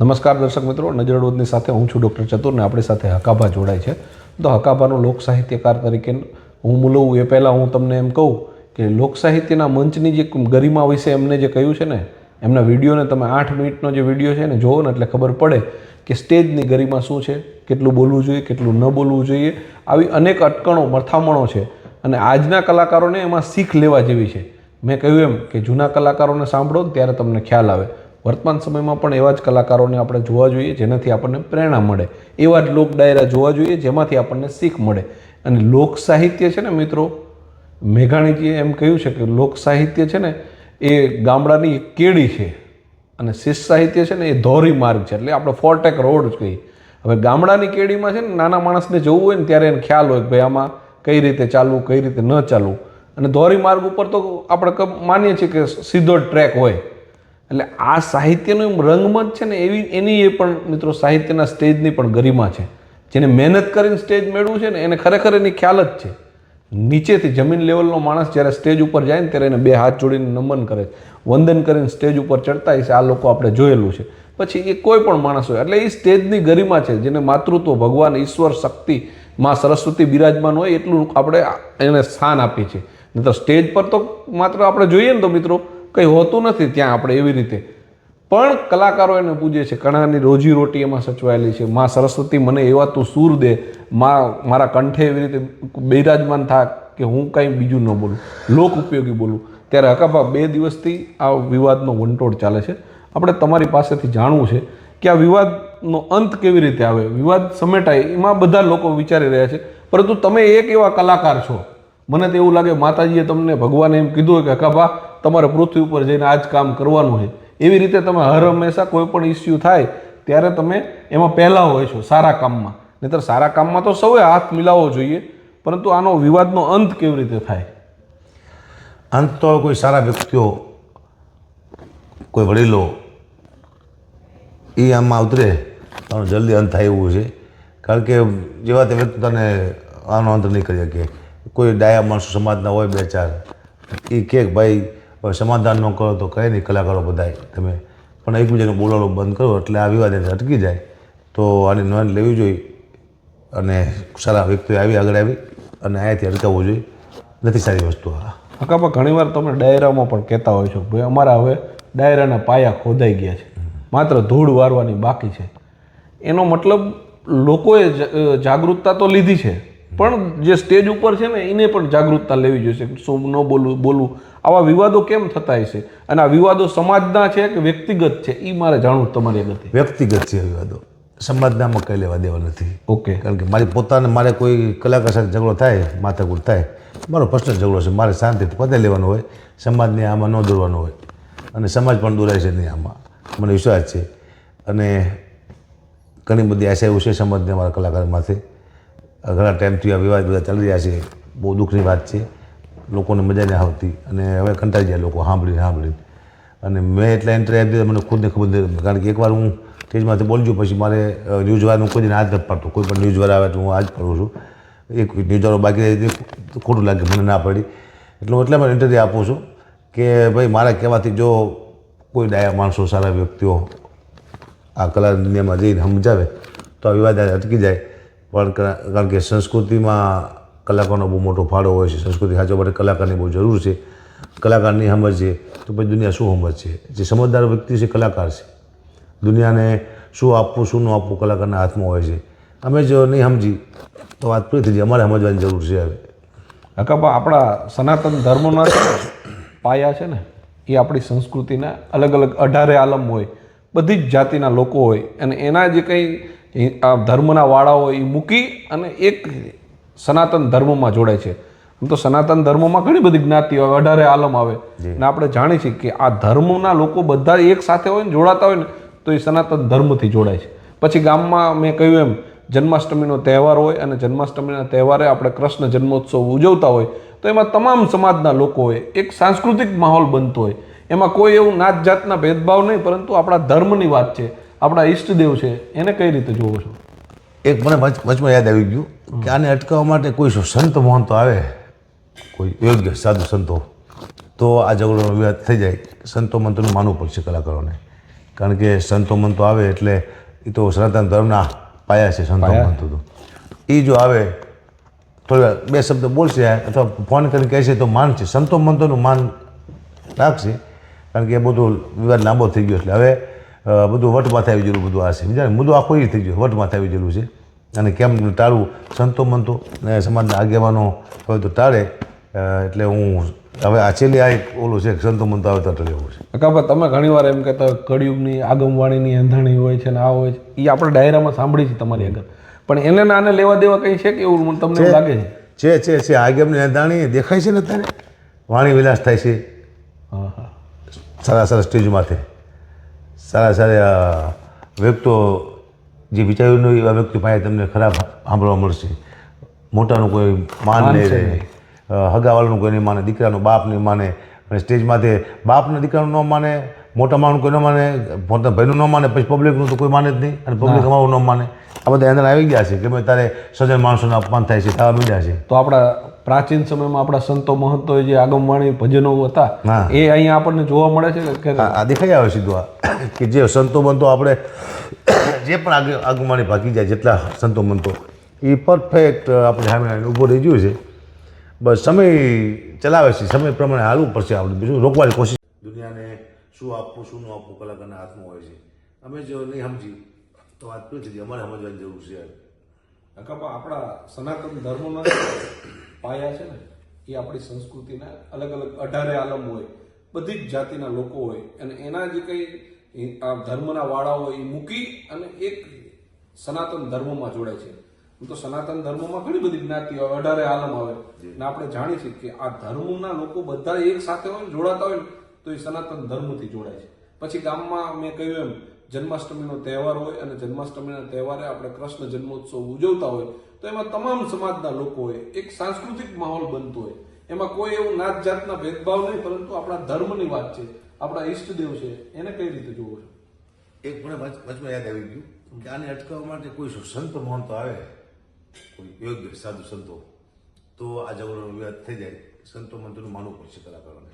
નમસ્કાર દર્શક મિત્રો, નજરડોદની સાથે હું છું ડૉક્ટર ચતુર ને આપણી સાથે હકાભા જોડાય છે. તો હકાભાનો લોક સાહિત્યકાર તરીકે હું મૂલવું, એ પહેલાં હું તમને એમ કહું કે લોક સાહિત્યના મંચની જે ગરિમા વિશે એમને જે કહ્યું છે ને, એમના વિડીયોને તમે આઠ મિનિટનો જે વીડિયો છે ને જોવો ને, એટલે ખબર પડે કે સ્ટેજની ગરિમા શું છે, કેટલું બોલવું જોઈએ, કેટલું ન બોલવું જોઈએ, આવી અનેક અટકણો, મથામણો છે. અને આજના કલાકારોને એમાં શીખ લેવા જેવી છે. મેં કહ્યું એમ કે જૂના કલાકારોને સાંભળો ત્યારે તમને ખ્યાલ આવે. વર્તમાન સમયમાં પણ એવા જ કલાકારોને આપણે જોવા જોઈએ જેનાથી આપણને પ્રેરણા મળે. એવા જ લોક ડાયરા જોવા જોઈએ જેમાંથી આપણને શીખ મળે. અને લોક સાહિત્ય છે ને મિત્રો, મેઘાણીજીએ એમ કહ્યું છે કે લોક સાહિત્ય છે ને એ ગામડાની એક કેડી છે અને શિષ્ટ સાહિત્ય છે ને એ ધોરી માર્ગ છે. એટલે આપણે ફોરટેક રોડ જ કહીએ. હવે ગામડાની કેડીમાં છે ને નાના માણસને જવું હોય ને ત્યારે એને ખ્યાલ હોય કે ભાઈ આમાં કઈ રીતે ચાલવું, કઈ રીતે ન ચાલવું. અને ધોરી માર્ગ ઉપર તો આપણે માનીએ છીએ કે સીધો ટ્રેક હોય. એટલે આ સાહિત્યનું રંગમંચ છે ને એવી એની એ પણ મિત્રો સાહિત્યના સ્ટેજની પણ ગરિમા છે. જેને મહેનત કરીને સ્ટેજ મેળવું છે ને એને ખરેખર એની ખ્યાલ જ છે. નીચેથી જમીન લેવલનો માણસ જ્યારે સ્ટેજ ઉપર જાય ને ત્યારે એને બે હાથ જોડીને નમન કરે વંદન કરીને સ્ટેજ ઉપર ચડતા હશે, આ લોકો આપણે જોયેલું છે. પછી એ કોઈ પણ માણસ હોય, એટલે એ સ્ટેજની ગરિમા છે. જેને માતૃત્વ, ભગવાન, ઈશ્વર, શક્તિ, માં સરસ્વતી બિરાજમાન હોય એટલું આપણે એને સ્થાન આપીએ છીએ. નહીં તો સ્ટેજ પર તો માત્ર આપણે જોઈએ ને તો મિત્રો કંઈ હોતું નથી ત્યાં આપણે એવી રીતે. પણ કલાકારો એને પૂજે છે ઘણાની રોજી રોટી એમાં સચવાયેલી છે. માં સરસ્વતી મને એવા તું સૂર દે. માં, મારા કંઠે એવી રીતે બિરાજમાન થા કે હું કાંઈ બીજું ન બોલું. લોક ઉપયોગી બોલું. ત્યારે હકાભા બે દિવસથી આ વિવાદનો વંટોળ ચાલે છે. આપણે તમારી પાસેથી જાણવું છે કે આ વિવાદનો અંત કેવી રીતે આવે? વિવાદ સમેટાય, એમાં બધા લોકો વિચારી રહ્યા છે. પરંતુ તમે એક એવા કલાકાર છો. મને તો એવું લાગે માતાજીએ તમને ભગવાને એમ કીધું કે હકાભા તમારે પૃથ્વી ઉપર જઈને આ જ કામ કરવાનું છે. એવી રીતે તમે હર હંમેશા કોઈ પણ ઇસ્યુ થાય, ત્યારે તમે એમાં પહેલાં હોય છો સારા કામમાં. નહીતર સારા કામમાં તો સૌએ હાથ મિલાવવો જોઈએ, પરંતુ આનો વિવાદનો અંત કેવી રીતે થાય? અંત તો કોઈ સારા વ્યક્તિઓ, કોઈ વડીલો, એ આમાં ઉતરે તો જલ્દી અંત થાય એવું છે. કારણ કે જેવા તે વ્યક્તિ તને આનો અંત નહીં કરી શકે કોઈ ડાયા માણસો સમાજના હોય બે ચાર. એ કે ભાઈ સમાધાન ન કરો તો કંઈ નહીં, કલાકારો બધાય તમે. પણ એકબીજાને બોલાવવાનું બંધ કરો, એટલે આ વિવાદ અટકી જાય. તો આની નોંધ લેવી જોઈએ અને સારા વ્યક્તિઓ આવી, આગળ આવી અને અહીંયાથી અટકાવવું જોઈએ. નથી સારી વસ્તુ આ. હકાભા ઘણીવાર તમે ડાયરામાં પણ કહેતા હોય છો ભાઈ અમારા હવે ડાયરાના પાયા ખોદાઈ ગયા છે. માત્ર ધૂળ વારવાની બાકી છે. એનો મતલબ લોકોએ જાગૃતતા તો લીધી છે. પણ જે સ્ટેજ ઉપર છે ને એને પણ જાગૃતતા લેવી જોઈએ શું ન બોલવું બોલવું. આવા વિવાદો કેમ થતા હશે અને આ વિવાદો સમાજના છે કે વ્યક્તિગત છે? એ મારે જાણવું તમારી અગત્ય વ્યક્તિગત છે વિવાદો. સમાજનામાં કંઈ લેવા દેવા નથી. ઓકે. કારણ કે મારી પોતાને મારે કોઈ કલાકાર સાથે ઝઘડો થાય માથાકૂટ થાય મારો પર્સનલ ઝઘડો છે. મારે શાંતિથી પતે લેવાનો હોય સમાજને આમાં ન દોરવાનો હોય. અને સમાજ પણ દોરાય છે નહીં આમાં. મને વિશ્વાસ છે. અને ઘણી બધી આશા એવું છે સમાજને મારા કલાકારમાંથી. ઘણા ટાઈમથી આ વિવાદ બધા ચાલી રહ્યા છે. બહુ દુઃખની વાત છે. લોકોને મજા નહીં આવતી અને હવે કંટાળી જાય લોકો સાંભળીને સાંભળીને. અને મેં એટલા એન્ટ્રી આપી દીધા મને ખુદને ખબર નથી કારણ કે એકવાર હું સ્ટેજમાંથી બોલજો પછી મારે ન્યૂઝવાળાનું કોઈ દિન હાથ નથી પાડતો. કોઈ પણ ન્યૂઝવાળા આવે તો હું આ જ કરું છું. એક ન્યૂઝવાળો બાકી રહી ખોટું લાગે, મને ના પડી. એટલે હું એટલા માટે ઇન્ટરવ્યૂ આપું છું કે ભાઈ, મારા કહેવાથી જો કોઈ ડાયા માણસો, સારા વ્યક્તિઓ આ કલા દુનિયામાં જઈને સમજાવે, તો આ વિવાદ અટકી જાય. પણ કારણ કે સંસ્કૃતિમાં કલાકારનો બહુ મોટો ફાળો હોય છે. સંસ્કૃતિ સાચો માટે કલાકારની બહુ જરૂર છે. કલાકારની નહીં છે. તો પછી દુનિયા શું સમજશે જે સમજદાર વ્યક્તિ છે કલાકાર છે. દુનિયાને શું આપવું, શું ન આપવું કલાકારના હાથમાં હોય છે. અમે જો નહીં સમજી, તો વાત પૂરી થઈ જાય. અમારે સમજવાની જરૂર છે હવે. હકાબા આપણા સનાતન ધર્મના પાયા છે ને, એ આપણી સંસ્કૃતિના અલગ અલગ અઢારે આલમ હોય. બધી જ જાતિના લોકો હોય. અને એના જે કંઈ આ ધર્મના વાળાઓ એ મૂકી અને એક સનાતન ધર્મમાં જોડાય છે. આમ તો સનાતન ધર્મમાં ઘણી બધી જ્ઞાતિ આવે અઢારે આલમ આવે. અને આપણે જાણીએ છીએ કે આ ધર્મના લોકો બધા એક સાથે હોય ને જોડાતા હોય ને તો એ સનાતન ધર્મથી જોડાય છે. પછી ગામમાં મેં કહ્યું એમ જન્માષ્ટમીનો તહેવાર હોય અને જન્માષ્ટમીના તહેવારે આપણે કૃષ્ણ જન્મોત્સવ ઉજવતા હોય તો એમાં તમામ સમાજના લોકો હોય એક સાંસ્કૃતિક માહોલ બનતો હોય. એમાં કોઈ એવું નાત જાતના ભેદભાવ નહીં પરંતુ આપણા ધર્મની વાત છે. આપણા ઈષ્ટદેવ છે એને કઈ રીતે જોવો છો? એક મને વચ- વચમાં યાદ આવી ગયું કે આને અટકાવવા માટે કોઈ સંત મહંતો આવે કોઈ યોગ્ય સાધુ સંતો. તો આ ઝઘડોનો વિવાદ થઈ જાય સંતો મંત્રનું માનવું પડશે કલાકારોને. કારણ કે સંતો મંતો આવે એટલે એ તો સનાતન ધર્મના પાયા છે સંતો. મંતો તો એ જો આવે થોડા બે શબ્દ બોલશે અથવા ફોન કરીને કહેશે તો માન છે સંતો મંતોનું માન રાખશે કારણ કે એ બધું વિવાદ લાંબો થઈ ગયો એટલે હવે બધું વટમાં આવી ગયેલું બધું આ છે. બીજા બધું આખું એ થઈ ગયું? વટમાં આવી ગયેલું છે. અને કેમ ટાળવું? સંતો મંતો ને સમાજના આગેવાનો હોય તો ટાળે. એટલે હું હવે આ છેલ્લે આ એક ઓલું છે કે સંતો મંતો આવે તો ટાળે છે. હકાભાઈ તમે ઘણીવાર એમ કહેતા હોય કળિયુગની આગમવાણીની અંધાણી હોય છે ને આ હોય છે. એ આપણે ડાયરામાં સાંભળી છે તમારી આગળ. પણ એને આને લેવા દેવા કંઈ છે કે એવું મને તમને એવું લાગે છે? છે છે છે. આગેમની અંધાણી દેખાય છે ને અત્યારે? વાણી વિલાસ થાય છે. હા હા. સારા સારા સ્ટેજમાંથી સારા સારા વ્યક્તો જે વિચાર્યું નહીં એવા વ્યક્તિ પાસે તમને ખરાબ સાંભળવા મળશે. મોટાનું કોઈ માન નહીં રહે. હગાવાળાનું કોઈ નહીં માને દીકરાનું બાપ નહીં માને. અને સ્ટેજમાંથી બાપને દીકરાનું ન માને મોટા માણું કોઈ ન માને મોટા ભાઈનું ન માને પછી પબ્લિકનું તો કોઈ માને જ નહીં. અને પબ્લિક અમારું ન માને. આ બધા અંદર આવી ગયા છે કે ભાઈ તારે સજ્જન માણસોનું અપમાન થાય છે થવા મીડ્યા છે. તો આપણા પ્રાચીન સમયમાં આપણા સંતો મહંતો જે આગમવાણી ભજનો હતા. એ અહીંયા આપણને જોવા મળે છે કે- દેખાઈ આવે સીધું આ કે જે સંતો મંતો આપણે જે પણ આગમવાણી ભાગી જાય જેટલા સંતો મંતો એ પરફેક્ટ આપણે સામે ઊભો રહી ગયું છે. બસ સમય ચલાવે છે સમય પ્રમાણે હાલવું પડશે આપણે. બીજું રોકવાની કોશિશ દુનિયાને શું આપવું શું ન આપવું કલાકારના હાથમાં હોય છે. અમે જો નહીં સમજી તો વાત પૂરી છે અમારે સમજવાની જરૂર છે. હકાબા આપણા સનાતન ધર્મના પાયા છે ને એ આપણી સંસ્કૃતિના અલગ અલગ અઢારે આલમ હોય બધી જ જાતિના લોકો હોય અને એના જે કંઈ આ ધર્મના વાળા હોય એ મૂકી અને એક સનાતન ધર્મમાં જોડાય છે. હું તો સનાતન ધર્મમાં ઘણી બધી જ્ઞાતિ આવે અઢારે આલમ આવે. ને આપણે જાણીએ છીએ કે આ ધર્મના લોકો બધા એક સાથે હોય જોડાતા હોય ને તો એ સનાતન ધર્મથી જોડાય છે. પછી ગામમાં મેં કહ્યું એમ જન્માષ્ટમીનો તહેવાર હોય અને જન્માષ્ટમીના તહેવારે આપણે કૃષ્ણ જન્મોત્સવ ઉજવતા હોય, તો એમાં તમામ સમાજના લોકો હોય એક સાંસ્કૃતિક માહોલ બનતો હોય. એમાં કોઈ એવું નાત જાતના ભેદભાવ નહીં, પરંતુ આપણા ધર્મની વાત છે, આપણા ઈષ્ટદેવ છે, એને કઈ રીતે જોવો છો? એક મને વચ- વચમાં યાદ આવી ગયું કે આને અટકાવવા માટે કોઈ સંત મહંતો આવે, કોઈ યોગ્ય સાધુ સંતો, તો આ ઝઘડો વિવાદ થઈ જાય. સંતો મંતોનું માનવું પડશે કલાકારોને.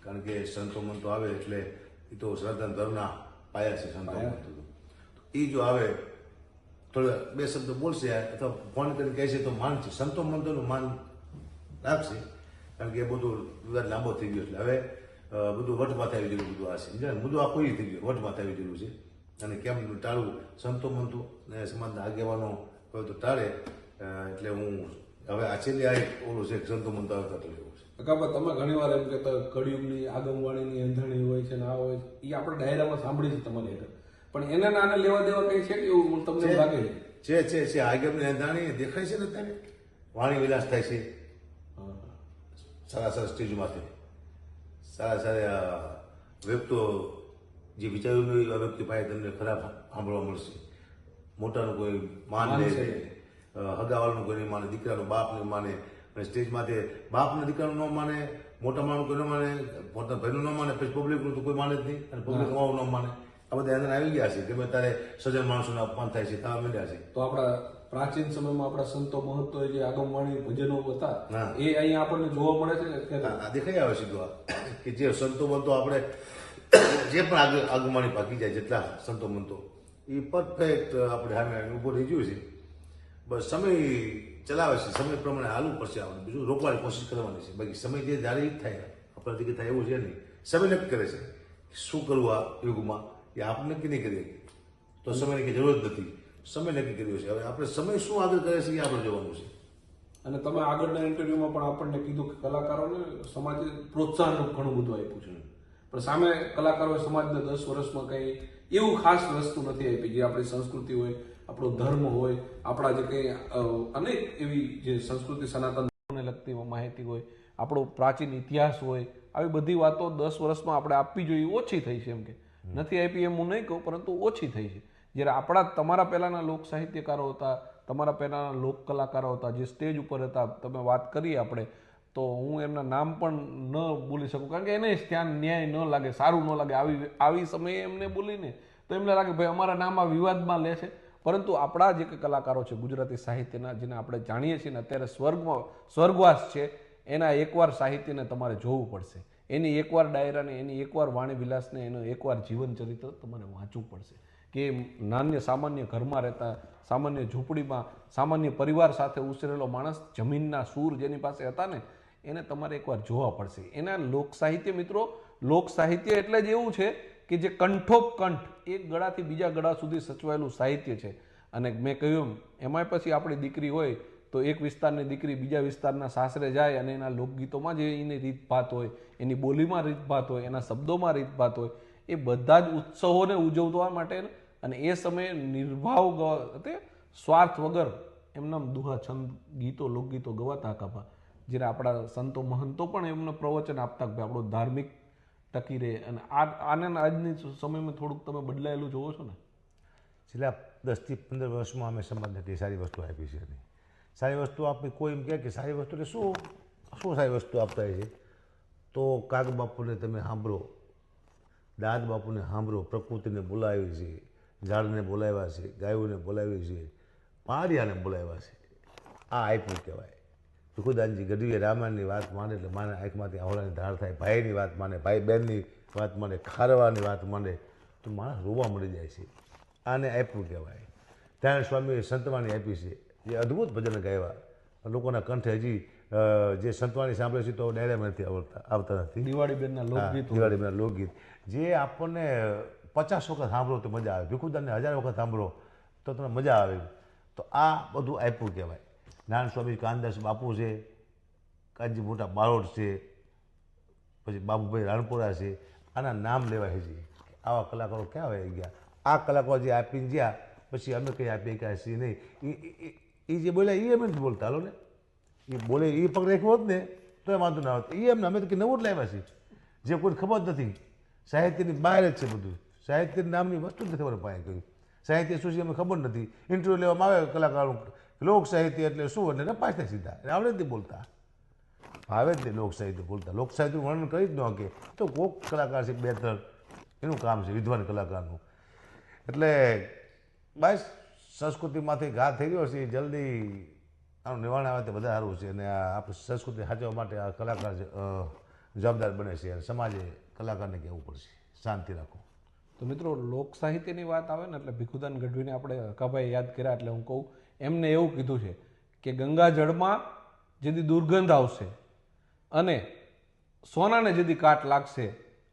કારણ કે સંતો મંતો આવે એટલે એ તો સનાતન ધર્મના પાયા. છે સંતો તો. એ જો આવે થોડા બે શબ્દ બોલશે અથવા ફોન કરીને કહેશે તો માન છે સંતો મંતોનું માન રાખશે કારણ કે એ બધું વિવાદ લાંબો થઈ ગયો એટલે હવે બધું વટમાં આવી ગયેલું બધું આ છે? બધું આખું એ થઈ ગયું વટમાં આવી ગયેલું છે. અને કેમ ટાળવું? સંતો મંતો ને સમાજના આગેવાનો હોય તો ટાળે. એટલે હું હવે આચેલી આ ઓલું છે સંતો મંતો આવતા તો લેવું છે. કાકા તમે ઘણીવાર એમ કહેતા હોય કળિયુગની આગમવાણીની અંધણી છે હોય છે. એ આપણે ડાયરામાં સાંભળી છે તમારી આગળ. પણ એને નાને લેવા દેવા કઈ છે કે એવું તમને લાગે છે? છે છે આગેમની અંધાણી દેખાય છે ને અત્યારે? વાણી વિલાસ થાય છે. સારા સારા સ્ટેજમાંથી. સારા સારા વ્યક્તો જે વિચાર્યું નહીં એવા વ્યક્તિ પાસે તમને ખરાબ સાંભળવા મળશે. મોટાનું કોઈ માન નહીં. હગાવાળનું કોઈ નહીં માને દીકરાનું બાપ નહીં માને. અને સ્ટેજમાંથી બાપના દીકરાનું ન માને મોટા માણું કોઈ ન માને પોતાના ભાઈનું ન માને પછી પબ્લિકનું તો કોઈ માને જ નહીં અને પબ્લિક અમારું ન માને. આ બધા અંદર આવી ગયા છે ગમે ત્યારે સજન માણસોના અપમાન થાય છે થવા માંડ્યા છે. તો આપણા પ્રાચીન સમયમાં આપણા સંતો મહત્વ જે આગમવાણી ભજનો હતા. એ અહીંયા આપણને જોવા મળે છે કે દેખાઈ આવે છે આ કે જે સંતો મંતો આપણે જે પણ આગમવાણી ભાગી જાય જેટલા સંતો મંતો એ પરફેક્ટ આપણે સામે ઊભો રહી ગયું છે. બસ સમય ચલાવે છે, સમય પ્રમાણે હાલવું પડશે આપણે બીજું રોકવાની કોશિશ કરવાની છે. બાકી સમય જે જ્યારે જ થાય. આપણાથી થાય એવું છે નહીં. સમય નક્કી કરે છે શું કરવું આ યુગમાં? એ આપણે નક્કી નહીં કરીએ? તો સમયની કે જરૂર જ નથી. સમય નક્કી કર્યો છે. હવે આપણે સમય શું આગળ કરે છે એ આપણે જોવાનું છે. અને તમે આગળના ઇન્ટરવ્યુમાં પણ આપણને કીધું કે કલાકારોને સમાજે પ્રોત્સાહન ઘણું બધું આપ્યું છે. પણ સામે કલાકારોએ સમાજને દસ વર્ષમાં કંઈ એવું ખાસ વસ્તુ નથી આપી, જે આપણી સંસ્કૃતિ હોય આપણો ધર્મ હોય આપણા જે કંઈ અનેક એવી જે સંસ્કૃતિ સનાતનને લગતી માહિતી હોય આપણો પ્રાચીન ઇતિહાસ હોય આવી બધી વાતો દસ વર્ષમાં આપણે આપવી જોઈએ ઓછી થઈ છે એમ કે. નથી આપી એમ હું નહીં કહું પરંતુ ઓછી થઈ છે. જ્યારે આપણા તમારા પહેલાંના લોક સાહિત્યકારો હતા તમારા પહેલાંના લોક કલાકારો હતા જે સ્ટેજ ઉપર હતા તમે વાત કરી આપણે તો હું એમના નામ પણ ન બોલી શકું કારણ કે એને ધ્યાન ન્યાય ન લાગે સારું ન લાગે. આવી આવી સમયે એમને બોલીને તો એમને લાગે ભાઈ અમારા નામ આ વિવાદમાં લે છે. પરંતુ આપણા જે કલાકારો છે ગુજરાતી સાહિત્યના, જેને આપણે જાણીએ છીએ ને અત્યારે સ્વર્ગમાં, સ્વર્ગવાસ છે, એના એકવાર સાહિત્યને તમારે જોવું પડશે. એની એકવાર ડાયરાને, એની એકવાર વાણી વિલાસને એનું એકવાર જીવન ચરિત્ર તમારે વાંચવું પડશે. કે નાન્ય, સામાન્ય ઘરમાં રહેતા, સામાન્ય ઝૂંપડીમાં, સામાન્ય પરિવાર સાથે ઉછરેલો માણસ જમીનના સૂર જેની પાસે હતા ને, એને તમારે એકવાર જોવા પડશે. એના લોક સાહિત્ય મિત્રો લોક સાહિત્ય એટલે જ એવું છે કે જે કંઠોપકંઠ એક ગળાથી બીજા ગળા સુધી સચવાયેલું સાહિત્ય છે. અને મેં કહ્યું એમ, એમાંય પછી આપણી દીકરી હોય તો એક વિસ્તારની દીકરી બીજા વિસ્તારના સાસરે જાય અને એના લોકગીતોમાં જે એની રીતભાત હોય, એની બોલીમાં રીતભાત હોય, એના શબ્દોમાં રીતભાત હોય, એ બધા જ ઉત્સવોને ઉજવવા માટે અને એ સમયે નિર્ભાવ તે સ્વાર્થ વગર એમના દુહા છંદ ગીતો, લોકગીતો ગવાતા કાપા જ્યારે આપણા સંતો મહંતો પણ એમને પ્રવચન આપતા કે આપણો ધાર્મિક ટકી રહે. અને આ આને આજની સમયમાં થોડુંક તમે બદલાયેલું જોવો છો ને? છેલ્લા દસથી પંદર વર્ષમાં અમે સમાજને એટલી સારી વસ્તુ આપી છે સારી વસ્તુ આપી કોઈ એમ કહે કે સારી વસ્તુ એટલે શું? શું સારી વસ્તુ આપતા હોય છે? તો કાગ બાપુને તમે સાંભળો. દાદ બાપુને સાંભળો. પ્રકૃતિને બોલાવી છે. ઝાડને બોલાવ્યા છે. ગાયોને બોલાવી છે. પાડિયાને બોલાવ્યા છે. આ આપ્યું કહેવાય. ભીખુદાનજી ગઢવીએ રામાયણની વાત માને એટલે માને આંખમાંથી આવડાની ધાર થાય ભાઈની વાત માને ભાઈ બહેનની વાત માને ખારવાની વાત માને તો માણસ રોવા મળી જાય છે. આને આપ્યું કહેવાય. ત્યારે સ્વામીએ સંતવાણી આપી છે. જે અદ્ભુત ભજન ગાયા. લોકોના કંઠે હજી જે સંતવાણી સાંભળે છે તો ડાયરામાં નથી આવડતા આવતા નથી. દિવાળી બેનના લોકગીત. દિવાળીના લોકગીત. જે આપણને પચાસ વખત સાંભળો તો મજા આવે. ભીખુદાનને હજાર વખત સાંભળો તો તમને મજા આવે. તો આ બધું આપ્યું કહેવાય. નારાયણ સ્વામી કાનદાસ બાપુ છે, કાનજી મોટા બારોટ છે, પછી બાબુભાઈ રાણપુરા છે, આના નામ લેવાય હજી આવા કલાકારો ક્યાં આવી ગયા? આ કલાકારો જે આપીને ગયા, પછી અમે કંઈ આપીએ ક્યાં છીએ નહીં. એ જે બોલ્યા એ અમે નથી બોલતા, હાલો ને. એ બોલે એ પગ રાખ્યો હોત ને તો એ વાંધો ના હોત એ એમને અમે તો કે નવું જ લાવ્યા છીએ. જે કોઈને ખબર નથી. સાહિત્યની બહાર જ છે બધું. સાહિત્ય નામની વસ્તુ નથી અમારે પાસે કહ્યું સાહિત્ય શું છે અમને ખબર નથી. ઇન્ટરવ્યૂ લેવામાં આવે, કલાકારો લોક એટલે શું? એટલે નપાસ થાય સીધા. એટલે આવડે નહીં બોલતા. ભાવે જ નહીં લોક બોલતા. લોક સાહિત્યનું વર્ણન કરી જ ન કે તો કોક કલાકાર છે બે ત્રણ એનું કામ છે વિદ્વાન કલાકારનું. એટલે બસ, સંસ્કૃતિમાંથી ઘા થઈ ગયો છે. જલ્દી આનું નિવારણ આવે તો વધારે સારું છે. અને આપણી સંસ્કૃતિ સાચવવા માટે આ કલાકાર જવાબદાર બને છે. અને સમાજે કલાકારને કહેવું પડશે. શાંતિ રાખો. તો મિત્રો લોક સાહિત્યની વાત આવે ને એટલે ભીખુદાન ગઢવીને આપણે કભાઈ યાદ કર્યા એટલે હું કહું એમને એવું કીધું છે કે ગંગાજળમાં જેથી દુર્ગંધ આવશે અને સોનાને જેથી કાટ લાગશે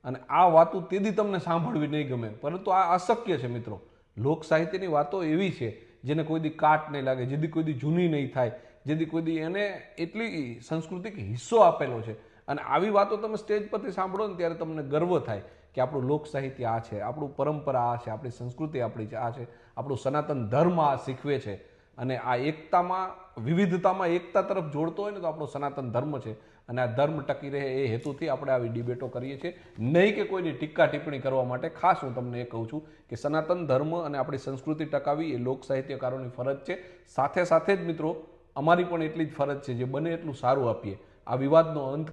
અને આ વાતો તેદી તમને સાંભળવી નહીં ગમે. પરંતુ આ અશક્ય છે મિત્રો. લોક સાહિત્યની વાતો એવી છે જેને કોઈ દી કાટ નહીં લાગે જેથી કોઈ દી જૂની નહીં થાય જેથી કોઈ દી એને એટલી સંસ્કૃતિક હિસ્સો આપેલો છે. અને આવી વાતો તમે સ્ટેજ પરથી સાંભળો ને ત્યારે તમને ગર્વ થાય કે આપણું લોક સાહિત્ય આ છે, આપણું પરંપરા આ છે, આપણી સંસ્કૃતિ આપણી આ છે. આપણું સનાતન ધર્મ આ શીખવે છે. અને આ એકતામાં, વિવિધતામાં એકતા તરફ જોડતો હોય ને તો આપણો સનાતન ધર્મ છે. અને આ ધર્મ ટકી રહે એ હેતુથી આપણે આવી ડિબેટો કરીએ છીએ. નહીં કે કોઈની ટીકા ટિપ્પણી કરવા માટે. ખાસ હું તમને એ કહું છું કે સનાતન ધર્મ અને આપણી સંસ્કૃતિ ટકાવી એ લોક સાહિત્યકારોની ફરજ છે. સાથે સાથે જ મિત્રો, અમારી પણ એટલી જ ફરજ છે જે બને એટલું સારું આપીએ. આ વિવાદનો અંત